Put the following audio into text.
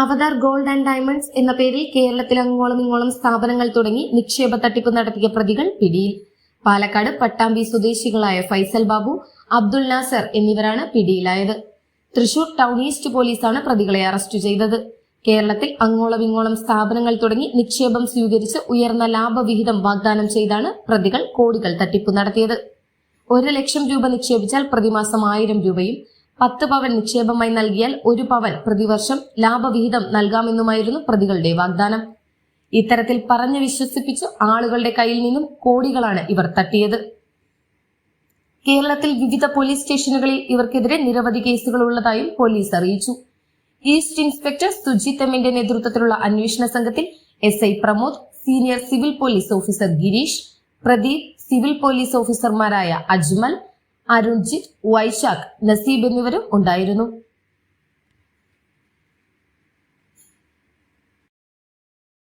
Avatar gold and diamonds എന്ന പേരിൽ കേരളത്തിൽ അങ്ങോളം ഇങ്ങോളം സ്ഥാപനങ്ങൾ തുടങ്ങി നിക്ഷേപ തട്ടിപ്പ് നടത്തിയ പ്രതികൾ പിടിയിൽ. പാലക്കാട് പട്ടാമ്പി സ്വദേശികളായ ഫൈസൽ ബാബു അബ്ദുൽ നാസർ എന്നിവരാണ് പിടിയിലായത്. തൃശൂർ ടൗൺ ഈസ്റ്റ് പോലീസാണ് പ്രതികളെ അറസ്റ്റ് ചെയ്തത്. കേരളത്തിൽ അങ്ങോളം ഇങ്ങോളം സ്ഥാപനങ്ങൾ തുടങ്ങി നിക്ഷേപം സ്വീകരിച്ച് ഉയർന്ന ലാഭവിഹിതം വാഗ്ദാനം ചെയ്താണ് പ്രതികൾ കോടികൾ തട്ടിപ്പ് നടത്തിയത്. ഒരു ലക്ഷം രൂപ നിക്ഷേപിച്ചാൽ പ്രതിമാസം ആയിരം രൂപയും പത്ത് പവൻ നിക്ഷേപമായി നൽകിയാൽ ഒരു പവൻ പ്രതിവർഷം ലാഭവിഹിതം നൽകാമെന്നുമായിരുന്നു പ്രതികളുടെ വാഗ്ദാനം. ഇത്തരത്തിൽ പറഞ്ഞു വിശ്വസിപ്പിച്ച് ആളുകളുടെ കയ്യിൽ നിന്നും കോടികളാണ് ഇവർ തട്ടിയത്. കേരളത്തിൽ വിവിധ പോലീസ് സ്റ്റേഷനുകളിൽ ഇവർക്കെതിരെ നിരവധി കേസുകൾ ഉള്ളതായും പോലീസ് അറിയിച്ചു. ഈസ്റ്റ് ഇൻസ്പെക്ടർ സുജിത് എമ്മിന്റെ നേതൃത്വത്തിലുള്ള അന്വേഷണ സംഘത്തിൽ S I Pramod senior civil police officer Girish Pradeep civil police ഓഫീസർമാരായ അജ്മൽ അരുൺജിത്ത് വൈശാഖ് നസീബ് എന്നിവരും ഉണ്ടായിരുന്നു.